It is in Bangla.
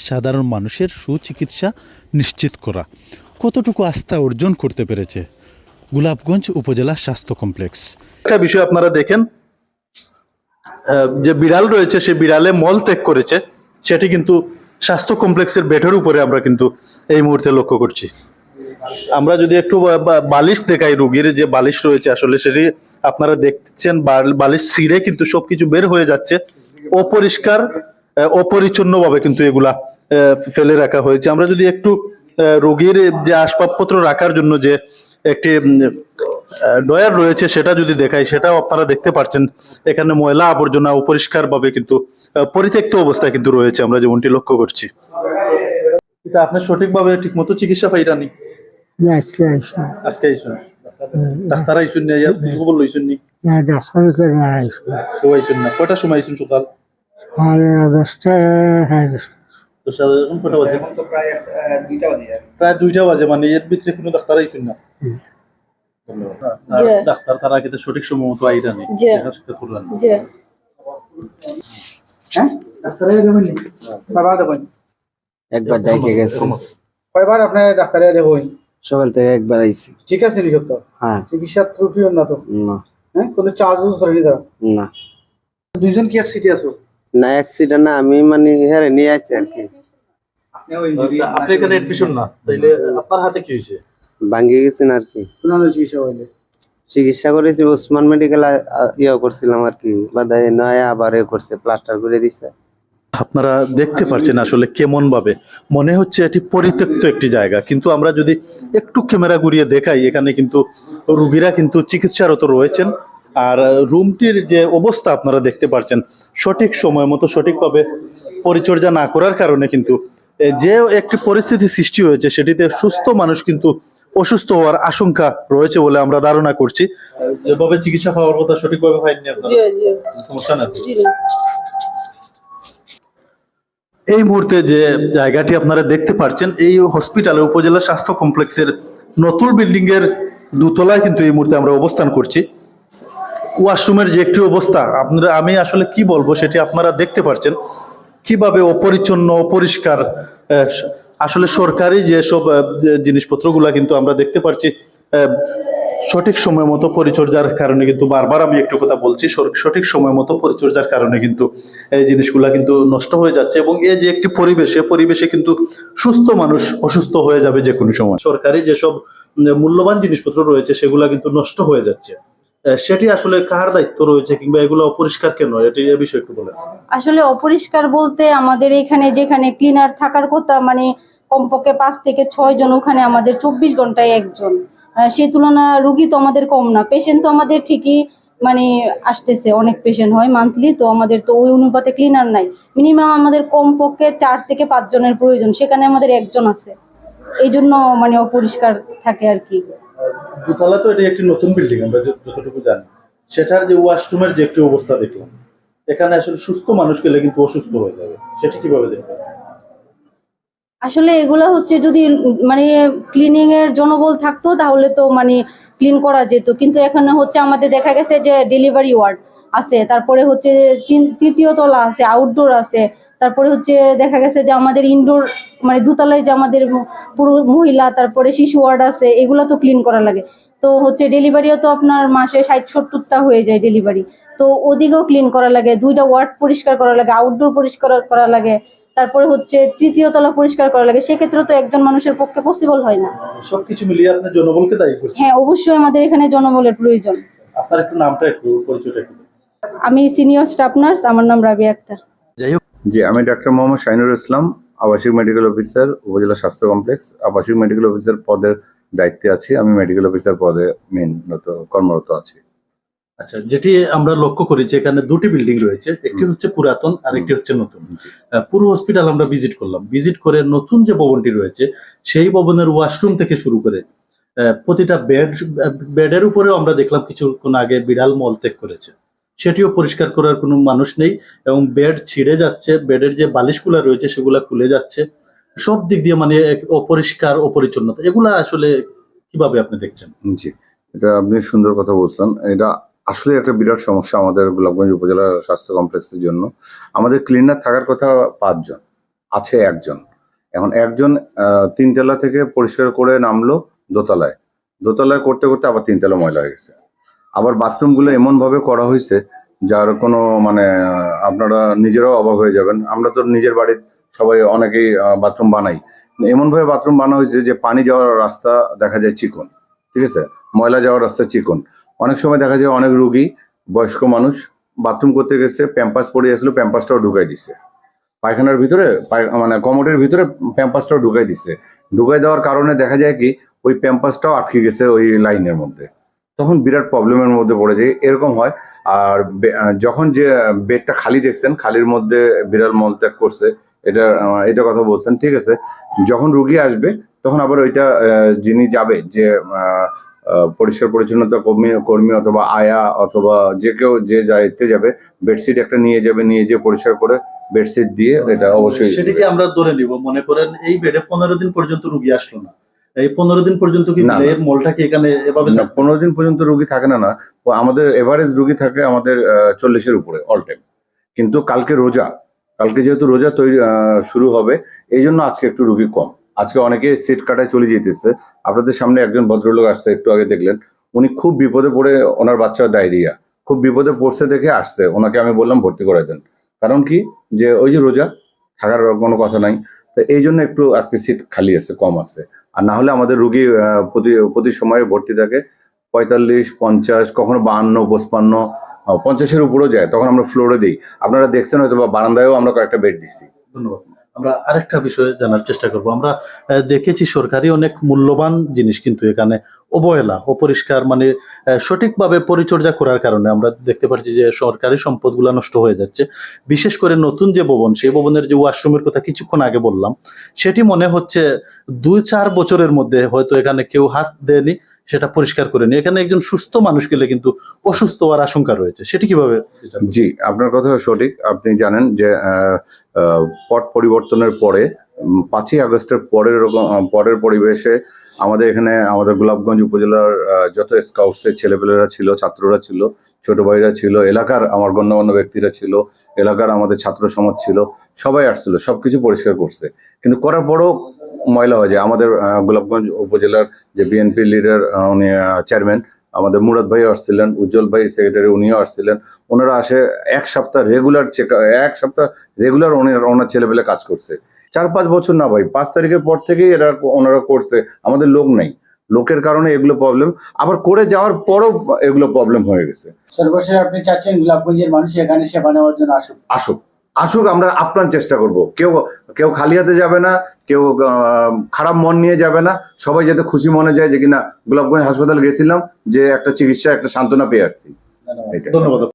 সাধারণ মানুষের সুচিকিৎসা নিশ্চিত করা। কতটুকু আস্থা অর্জন করতে পেরেছে? গোলাপগঞ্জ উপজেলা স্বাস্থ্য কমপ্লেক্স। একটা বিষয় আপনারা দেখেন যে বিড়াল রয়েছে, সে বিড়ালে মল ত্যাগ করেছে। সেটি কিন্তু স্বাস্থ্য কমপ্লেক্সের বেডের উপরে আমরা কিন্তু এই মুহূর্তে লক্ষ্য করছি। আমরা যদি একটু বালিশ দেখাই রুগীর, যে বালিশ রয়েছে, আসলে সেটি আপনারা দেখছেন, বাল- বালিশ ছিঁড়ে কিন্তু সবকিছু বের হয়ে যাচ্ছে। অপরিষ্কার অপরিচ্ছন্নভাবে কিন্তু এগুলা ফেলে রাখা হয়েছে। আমরা যদি একটু রোগীর যে আসবাবপত্র রাখার জন্য যে একটি ডয়ার রয়েছে সেটা যদি দেখাই সেটাও আপনারা দেখতে পাচ্ছেন এখানে ময়লা আবর্জনা অপরিষ্কার ভাবে কিন্তু পরিত্যক্ত অবস্থায় কিন্তু রয়েছে। আমরা যেমনটি লক্ষ্য করছি। এটা আপনার সঠিকভাবে ঠিক মতো চিকিৎসা পাইরানি আজকে আইসুন। ডাক্তার আইসুন কিছু খবর লইছুন নি? ডাক্তারকে আইসুন না। কয়টার সময় আইসুন সকালে? দশটা সাড়ে দশটা। দশটা এখন কয়টা বাজে? প্রায় দুইটা বাজে মানে এর ভিতরে কোনো ডাক্তার না? জি। ডাক্তার তারা কিন্তু সঠিক সময় মতো আইরানি জি। দেখা করলেন না। ডাক্তারে যাবেন বাবা দেবেন। একবার ডাইকে গেছে। কয়বার আপনার ডাক্তারে দেখবেন সকাল থেকে একবার আইছি। ঠিক আছে নি তো হ্যাঁ। চিকিৎসার ত্রুটি না তো? না। হ্যাঁ? কোনো চার্জ ইউজ করেনি তারা? না। দুইজন কি আর সিটি আছো? না অ্যাক্সিডেন্ট না আমি মানে হ্যাঁ নিয়ে আসছি আর কি। আপনি এখানে এডমিশন না তাইলে আপনার হাতে কি হয়েছে? ভাঙ্গি গেছেন আর কি। চিকিৎসা হইলে? চিকিৎসা করেছি ওসমান মেডিকেল ইয়ে করছিলাম আর কি বাদায় নয় আবার এ করছে প্লাস্টার করে দিছে। আপনারা দেখতে পাচ্ছেন আসলে কেমন ভাবে মনে হচ্ছে এটি পরিত্যক্ত একটি জায়গা কিন্তু আমরা যদি একটু ক্যামেরা ঘুরিয়ে দেখাই এখানে কিন্তু রুগীরা কিন্তু চিকিৎসারত রয়েছেন। আর রুমটির যে অবস্থা আপনারা দেখতে পাচ্ছেন সঠিক সময় মতো সঠিকভাবে পরিচর্যা না করার কারণে কিন্তু যে একটি পরিস্থিতি সৃষ্টি হয়েছে সেটিতে সুস্থ মানুষ কিন্তু অসুস্থ হওয়ার আশঙ্কা রয়েছে বলে আমরা ধারণা করছি। যেভাবে চিকিৎসা পাওয়ার কথা সঠিকভাবে জি সমস্যা না এই মুহূর্তে যে জায়গাটি আপনারা দেখতে পাচ্ছেন এই হসপিটালে উপজেলা স্বাস্থ্য কমপ্লেক্সের নতুন বিল্ডিং এর দোতলায় কিন্তু এই মুহূর্তে আমরা অবস্থান করছি। ওয়াশরুমের যে একটি অবস্থা আপনারা আমি আসলে কি বলব সেটি আপনারা দেখতে পাচ্ছেন কীভাবে অপরিচ্ছন্ন অপরিষ্কার আসলে সরকারি যে সব আহ, যে জিনিসপত্রগুলা কিন্তু আমরা দেখতে আহ, সঠিক সময় মতো পরিচর্যার কারণে কিন্তু বারবার আমি একটু কথা বলছি সঠিক সময় মতো পরিচর্যার কারণে কিন্তু এই জিনিসগুলা কিন্তু নষ্ট হয়ে যাচ্ছে এবং এই যে একটি পরিবেশ পরিবেশে কিন্তু সুস্থ মানুষ অসুস্থ হয়ে যাবে যে কোনো সময়। সরকারি যেসব মূল্যবান জিনিসপত্র রয়েছে সেগুলা কিন্তু নষ্ট হয়ে যাচ্ছে। সেটি আসলে কার দায়িত্ব রয়েছে কিংবা এগুলো অপরিষ্কার কেন? এটি এ বিষয়ে একটু বলেন। আসলে অপরিষ্কার বলতে আমাদের এখানে যেখানে ক্লিনার থাকার কথা মানে কমপক্ষে পাঁচ থেকে ছয় জন ওখানে আমাদের চব্বিশ ঘন্টায় একজন। সে তুলনা রুগী তো আমাদের কম না। পেশেন্ট তো আমাদের ঠিকই মানে আসতেছে অনেক পেশেন্ট হয় মান্থলি তো আমাদের তো ওই অনুপাতে ক্লিনার নাই। মিনিমাম আমাদের কমপক্ষে চার থেকে পাঁচ জনের প্রয়োজন সেখানে আমাদের একজন আছে। এই জন্য মানে অপরিষ্কার থাকে আর কি। দোতলা তো এটি একটি নতুন বিল্ডিং আমরা যতটুকু জানি। সেটার যে ওয়াশরুমের যে একটি অবস্থা দেখলাম, এখানে আসলে সুস্থ মানুষ গেলে কিন্তু অসুস্থ হয়ে যাবে। সেটি কীভাবে দেখবেন? আসলে এগুলা হচ্ছে যদি মানে ক্লিনিং এর জনবল থাকতো, তাহলে তো মানে ক্লিন করা যেত। কিন্তু এখানে হচ্ছে আমাদের দেখা গেছে যে ডেলিভারি ওয়ার্ড আছে, তারপরে হচ্ছে তৃতীয় তলা আছে আউটডোর আছে। তারপরে হচ্ছে দেখা গেছে যে আমাদের ইনডোর মানে দুতলায় যে আমাদের পুরো মহিলা তারপরে শিশু ওয়ার্ড আছে এগুলো তো ক্লিন করা লাগে। তো হচ্ছে ডেলিভারিও তো আপনার মাসে ষাট সত্তরটা হয়ে যায় ডেলিভারি তো ওদিকেও ক্লিন করা লাগে দুইটা ওয়ার্ড পরিষ্কার করা লাগে আউটডোর পরিষ্কার করা লাগে তারপরে হচ্ছে তৃতীয় তলা পরিষ্কার করা লাগে। সেক্ষেত্রে তো একজন মানুষের পক্ষে পসিবল হয় না। সবকিছু মিলিয়ে আপনি জনবলকে দায়ী করছেন? হ্যাঁ অবশ্যই আমাদের এখানে জনবলের প্রয়োজন। আপনার একটু নামটা একটু পরিচয়টা একটু আমি সিনিয়র স্টাফ নার্স আমার নাম রাবিয়া আক্তার। যাই হোক জি আমি ডাক্তার মোহাম্মদ শাহিনুর ইসলাম আবাসিক মেডিকেল অফিসার উপজেলা স্বাস্থ্য কমপ্লেক্স আবাসিক মেডিকেল অফিসার পদের দায়িত্বে আছি। আমি মেডিকেল অফিসার পদে মেন কর্মরত আছি। আচ্ছা যেটি আমরা লক্ষ্য করি যে এখানে দুটি বিল্ডিং রয়েছে। একটি হচ্ছে পুরাতন আর একটি হচ্ছে নতুন। পুরো হসপিটাল আমরা ভিজিট করলাম। ভিজিট করে নতুন যে ভবনটি রয়েছে সেই ভবনের ওয়াশরুম থেকে শুরু করে প্রতিটা বেড বেডের উপরেও আমরা দেখলাম কিছুক্ষণ আগে বিড়াল মলত্যাগ করেছে। সেটিও পরিষ্কার করার কোনো মানুষ নেই এবং বেড ছিঁড়ে যাচ্ছে, বেডের যে বালিশগুলা রয়েছে সেগুলা খুলে যাচ্ছে। সব দিক দিয়ে মানে অপরিষ্কার, অপরিচ্ছন্নতা, এগুলা আসলে কীভাবে আপনি দেখছেন? জি, এটা আপনি সুন্দর কথা বলছেন। এটা আসলে একটা বিরাট সমস্যা আমাদের গোলাপগঞ্জ উপজেলা স্বাস্থ্য কমপ্লেক্সের জন্য। আমাদের ক্লিনার থাকার কথা পাঁচজন, আছে একজন। এখন একজন তিনতলা থেকে পরিষ্কার করে নামলো দোতলায়। দোতলায় করতে করতে আবার তিনতলা ময়লা হয়ে গেছে। আবার বাথরুমগুলো এমন ভাবে করা হয়েছে যার কোনো মানে আপনারা নিজেরাও অবাক হয়ে যাবেন। আমরা তো নিজের বাড়ির সবাই অনেকেই বাথরুম বানাই। এমন ভাবে বাথরুম বানানো হয়েছে যে পানি যাওয়ার রাস্তা দেখা যায় চিকন, ঠিক আছে? ময়লা যাওয়ার রাস্তা চিকন। অনেক সময় দেখা যায় অনেক রুগী, বয়স্ক মানুষ বাথরুম করতে গেছে, প্যাম্পাস পরে আসলো প্যাম্পাসটাও ঢুকাই দিছে। পায়খানার ভিতরে মানে কমোডের ভিতরে প্যাম্পাসটাও ঢুকাই দিছে। ঢুকাই দেওয়ার কারণে দেখা যায় কি, ওই প্যাম্পাসটাও আটকে গেছে ওই লাইনের মধ্যে। তখন বিরাট প্রবলেমের মধ্যে পড়ে যায়। এরকম হয়। আর যখন যে বেডটা খালি দেখছেন খালির মধ্যে বিড়াল মলত্যাগ করছে এটা এটা কথা বলছেন ঠিক আছে? যখন রুগী আসবে তখন আবার ওইটা যিনি যাবে যে পরিষ্কার পরিচ্ছন্নতা কর্মী কর্মী অথবা আয়া অথবা যে কেউ যে দায়িত্বে যাবে বেডশিট একটা নিয়ে যাবে নিয়ে যেয়ে পরিষ্কার করে বেডশিট দিয়ে এটা অবশ্যই সেটিকে আমরা ধরে নিব। মনে করেন এই বেডে পনেরো দিন পর্যন্ত রুগী আসলো না। এই পনেরো দিন পর্যন্ত কি। এর মলটা কি এখানে এভাবে পনেরো দিন পর্যন্ত রুগী থাকে না না। আমাদের এভারেজ রুগী থাকে আমাদের চল্লিশের উপরে অল টাইম কিন্তু কালকে রোজা কালকে যেহেতু রোজা তৈরি শুরু হবে এই জন্য আজকে একটু রুগী কম। আজকে অনেকে সিট কাটায় চলে যেতেছে। আপনাদের সামনে একজন ভদ্রলোক আসছে একটু আগে দেখলেন। উনি খুব বিপদে পড়ে ওনার বাচ্চার ডায়রিয়া। খুব বিপদে পড়ছে দেখে আসছে। ওনাকে আমি বললাম ভর্তি করে দেন। কারণ কি? যে ওই যে রোজা থাকার কোনো কথা নাই। তো এই জন্য একটু আজকে সিট খালি আছে কম আছে। আর না হলে আমাদের রুগী প্রতি প্রতি সময়ে ভর্তি থাকে পঁয়তাল্লিশ, পঞ্চাশ, কখনো বাহান্ন পঁচপান্ন পঞ্চাশের উপরেও যায়, তখন আমরা ফ্লোরে দিই। আপনারা দেখছেন হয়তো বা বারান্দায়ও আমরা কয়েকটা বেড দিচ্ছি। ধন্যবাদ। আমরা আরেকটা বিষয়ে জানার চেষ্টা করব। আমরা দেখেছি সরকারি অনেক মূল্যবান জিনিস কিন্তু এখানে অবহেলা অপরিষ্কার মানে সঠিকভাবে পরিচর্যা করার কারণে আমরা দেখতে পাচ্ছি যে সরকারি সম্পদগুলো নষ্ট হয়ে যাচ্ছে। বিশেষ করে নতুন যে ভবন, সেই ভবনের যে ওয়াশরুমের কথা কিছুক্ষণ আগে বললাম, সেটি মনে হচ্ছে দুই চার বছরের মধ্যে হয়তো এখানে কেউ হাত দেয়নি, সেটা পরিষ্কার করে নি এখানে একজন সুস্থ মানুষ গেলে কিন্তু অসুস্থ হওয়ার আশঙ্কা রয়েছে। সেটি কীভাবে জি, আপনার কথা সঠিক। আপনি জানেন যে পট পরিবর্তনের পরে পাঁচই আগস্টের পরের পরের পরিবেশে আমাদের এখানে, আমাদের গোলাপগঞ্জ উপজেলার যত স্কাউটসের ছেলেপেলেরা ছিল, ছাত্ররা ছিল, ছোট ভাইরা ছিল, এলাকার আমার গণ্যমান্য ব্যক্তিরা ছিল, এলাকার আমাদের ছাত্র সমাজ ছিল, সবাই আসছিল, সবকিছু পরিষ্কার করছে। কিন্তু করার পরও ময়লা হয়ে যায়। আমাদের গোলাপগঞ্জ উপজেলার যে বিএনপি লিডার উনি চেয়ারম্যান আমাদের মুরাদ ভাই আসছিলেন, উজ্জ্বল ভাই সেক্রেটারি উনিও আসছিলেন। ওনারা আসে এক সপ্তাহ রেগুলার চেক এক সপ্তাহ রেগুলার ওনার ওনার ছেলেপেলে কাজ করছে। চার পাঁচ বছর না ভাই পাঁচ তারিখের পর থেকেই এরা ওনারা করছে আমাদের লোক নেই। লোকের কারণে এগুলো প্রবলেম আবার করে যাওয়ার পরও এগুলো প্রবলেম হয়ে গেছে। সর্বশেষ আপনি চাচ্ছেন গোলাপগঞ্জের মানুষ এখানে সেবা নেওয়ার জন্য আসুক। আসুক। আসুক আমরা আপ্রাণ চেষ্টা করব। কেউ কেউ খালি হাতে যাবে না কেউ আহ, খারাপ মন নিয়ে যাবে না। সবাই যাতে খুশি মনে যায় যে কিনা গোলাপগঞ্জ হাসপাতাল গেছিলাম যে একটা চিকিৎসা একটা সান্ত্বনা পেয়ে আসছি। ধন্যবাদ।